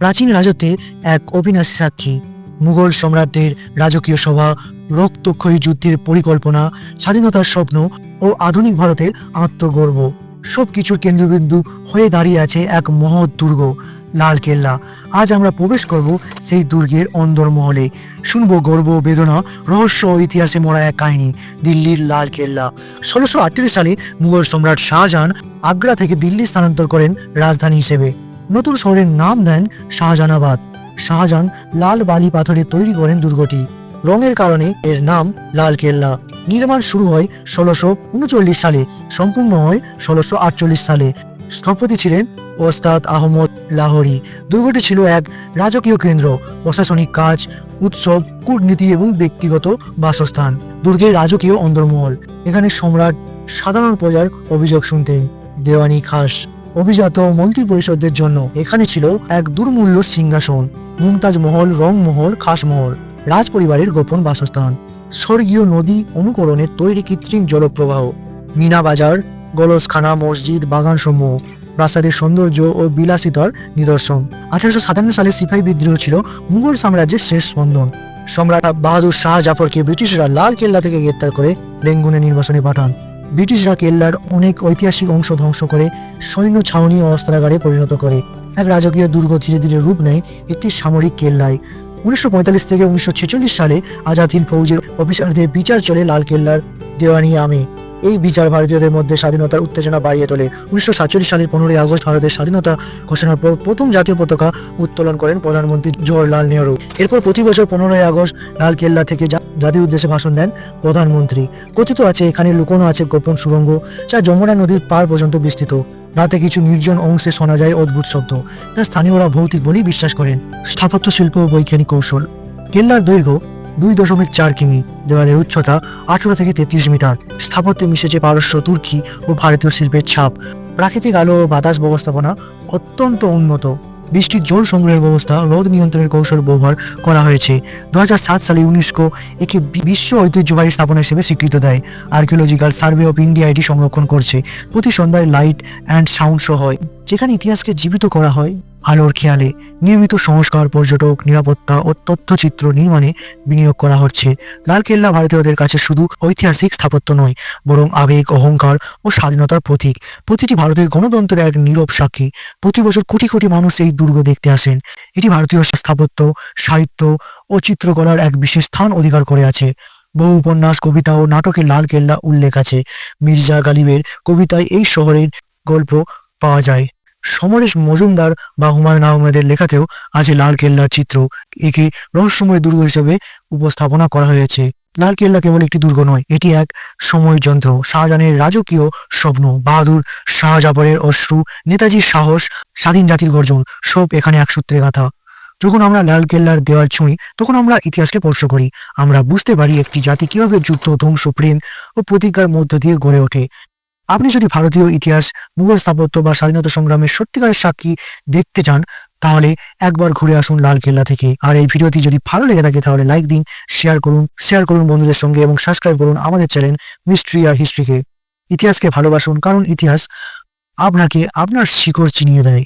প্রাচীন রাজত্বের এক অবিনাশী সাক্ষী। মুঘল সম্রাটদের রাজকীয় সভা, রক্তক্ষয়ী যুদ্ধের পরিকল্পনা, স্বাধীনতার স্বপ্ন ও আধুনিক ভারতের আত্মগর্ব সব কিছুর কেন্দ্রবিন্দু হয়ে দাঁড়িয়ে আছে এক মহৎ দুর্গ, লাল কেল্লা। আজ আমরা প্রবেশ করব সেই দুর্গের অন্দরমহলে। শুনব গর্ব, বেদনা, রহস্য ও ইতিহাসে মরা এক কাহিনী, দিল্লির লাল কেল্লা। ষোলোশো সালে মুঘল সম্রাট শাহজাহান আগ্রা থেকে দিল্লি স্থানান্তর করেন রাজধানী হিসেবে। নতুন শহরের নাম দেন শাহজাহানাবাদ শাহজাহান লাল বালি পাথরে তৈরি করেন দুর্গটি। রঙের কারণে এর নাম লাল কেল্লা। নির্মাণ শুরু হয় ষোলোশো উনচল্লিশ সালে, সম্পূর্ণ হয় ষোলোশো আটচল্লিশ সালে। স্থপতি ছিলেন ওস্তাদ আহমদ লাহোরি। দুর্গটি ছিল এক রাজকীয় কেন্দ্র, প্রশাসনিক কাজ, উৎসব, কূটনীতি এবং ব্যক্তিগত বাসস্থান। দুর্গের রাজকীয় অন্দরমহল এখানে সম্রাট সাধারণ প্রজার অভিযোগ শুনতেন। দেওয়ানি খাস। অভিজাত মন্ত্রী পরিষদের জন্য এখানে ছিল এক দুর্মূল্য সিংহাসন, মুমতাজ মহল রংমহল খাসমহল রাজ পরিবারের গোপন বাসস্থান, স্বর্গীয় নদী অনুকরণে তৈরি কৃত্রিম জলপ্রবাহ, মিনা বাজার, গলসখানা মসজিদ, বাগানসমূহ, প্রাসাদের সৌন্দর্য ও বিলাসিতার নিদর্শন। আঠারোশো সাতান্ন সালে সিপাহী বিদ্রোহ ছিল মুঘল সাম্রাজ্যের শেষ স্পন্দন সম্রাট বাহাদুর শাহ জাফরকে ব্রিটিশরা লাল কেল্লা থেকে গ্রেপ্তার করে রেঙ্গুনে নির্বাসনে পাঠান। ব্রিটিশরা কেল্লার অনেক ঐতিহাসিক অংশ ধ্বংস করে সৈন্য ছাউনি ও অস্ত্রাগারে পরিণত করে। এক রাজকীয় দুর্গ ধীরে ধীরে রূপ নেয় একটি সামরিক কেল্লায়। উনিশশো পঁয়তাল্লিশ থেকে উনিশশো ছেচল্লিশ সালে আজাদ হিন্দ ফৌজের অফিসারদের বিচার চলে লাল কেল্লার দেওয়ানি আমে। এই বিচার ভারতীয়দের মধ্যে স্বাধীনতার উত্তেজনা বাড়িয়ে তোলে। উনিশশো সাতচল্লিশ সালের পনেরোই আগস্ট ভারতের স্বাধীনতা ঘোষণার পর প্রথম জাতীয় পতাকা উত্তোলন করেন প্রধানমন্ত্রী জওয়াহরলাল নেহরু। এরপর প্রতি বছর পনেরোই আগস্ট লাল কেল্লা থেকে জাতির উদ্দেশ্যে ভাষণ দেন প্রধানমন্ত্রী। কথিত আছে, এখানে লুকোনো আছে গোপন সুড়ঙ্গ যা যমুনা নদীর পার পর্যন্ত বিস্তৃত। রাতে কিছু নির্জন অংশে শোনা যায় অদ্ভুত শব্দ। যা স্থানীয়রা ভৌতিক বলেই বিশ্বাস করেন। স্থাপত্য শিল্প ও বৈজ্ঞানিক কৌশল। কেল্লার দৈর্ঘ্য দুই দশমিক চার কিমি, দেওয়ালের উচ্চতা আঠারো থেকে তেত্রিশ মিটার। স্থাপত্যে মিশেছে পারস্য, তুর্কি ও ভারতীয় শিল্পের ছাপ। প্রাকৃতিক আলো ও বাতাস ব্যবস্থাপনা অত্যন্ত উন্নত। বৃষ্টির জল সংগ্রহের ব্যবস্থা রোদ নিয়ন্ত্রণের কৌশল ব্যবহার করা হয়েছে। দু হাজার সাত সালে ইউনেস্কো একে বিশ্ব ঐতিহ্যবাহী স্থাপনা হিসেবে স্বীকৃত দেয়। আর্কিওলজিক্যাল সার্ভে অফ ইন্ডিয়া এটি সংরক্ষণ করছে। প্রতি সন্ধ্যায় লাইট অ্যান্ড সাউন্ড শো হয় যেখানে ইতিহাসকে জীবিত করা হয়, আলোর খেয়ালে নিয়মিত সংস্কার, পর্যটক, নিরাপত্তা ও তথ্যচিত্র নির্মাণে বিনিয়োগ করা হচ্ছে। লালকেল্লা ভারতীয়দের কাছে শুধু ঐতিহাসিক স্থাপত্য নয়, বরং আবেগ, অহংকার ও স্বাধীনতার প্রতীক। প্রতিটি ভারতের গণতন্ত্রের এক নীরব সাক্ষী। প্রতি বছর কোটি কোটি মানুষ এই দুর্গ দেখতে আসেন। এটি ভারতীয় স্থাপত্য, সাহিত্য ও চিত্রকলার এক বিশেষ স্থান অধিকার করে আছে। বহু উপন্যাস, কবিতা ও নাটকে লাল কেল্লা উল্লেখ আছে। মির্জা গালিবের কবিতায় এই শহরের গল্প পাওয়া যায়। সমরেশ মজুমদার বা হুমায়ুন আহমেদের লেখাতেও আছে লাল কেল্লার চিত্র একে রহস্যময় দুর্গ হিসেবে উপস্থাপনা করা হয়েছে। লাল কেল্লা কেবল একটি দুর্গ নয়, এটি এক সময় যন্ত্র শাহজাহানের রাজকীয় স্বপ্ন, বাহাদুর শাহজাফরের অশ্রু, নেতাজির সাহস, স্বাধীন জাতির গর্জন, সব এখানে এক সূত্রে গাথা। যখন আমরা লাল কেল্লার দেওয়াল ছুঁই, তখন আমরা ইতিহাসকে স্পর্শ করি। আমরা বুঝতে পারি একটি জাতি কীভাবে যুদ্ধ, ধ্বংস, প্রেম ও প্রতিজ্ঞার মধ্য দিয়ে গড়ে ওঠে। আপনি যদি ভারতীয় ইতিহাস, মুঘল স্থাপত্য বা স্বাধীনতা সংগ্রামের সত্যিকারের সাক্ষী দেখতে চান, তাহলে একবার ঘুরে আসুন লাল কেল্লা থেকে। আর এই ভিডিওটি যদি ভালো লেগে থাকে, তাহলে লাইক দিন শেয়ার করুন শেয়ার করুন বন্ধুদের সঙ্গে এবং সাবস্ক্রাইব করুন আমাদের চ্যানেল মিস্ট্রি আর হিস্ট্রিকে ইতিহাসকে ভালোবাসুন, কারণ ইতিহাস আপনাকে আপনার শিকড় চিনিয়ে দেয়।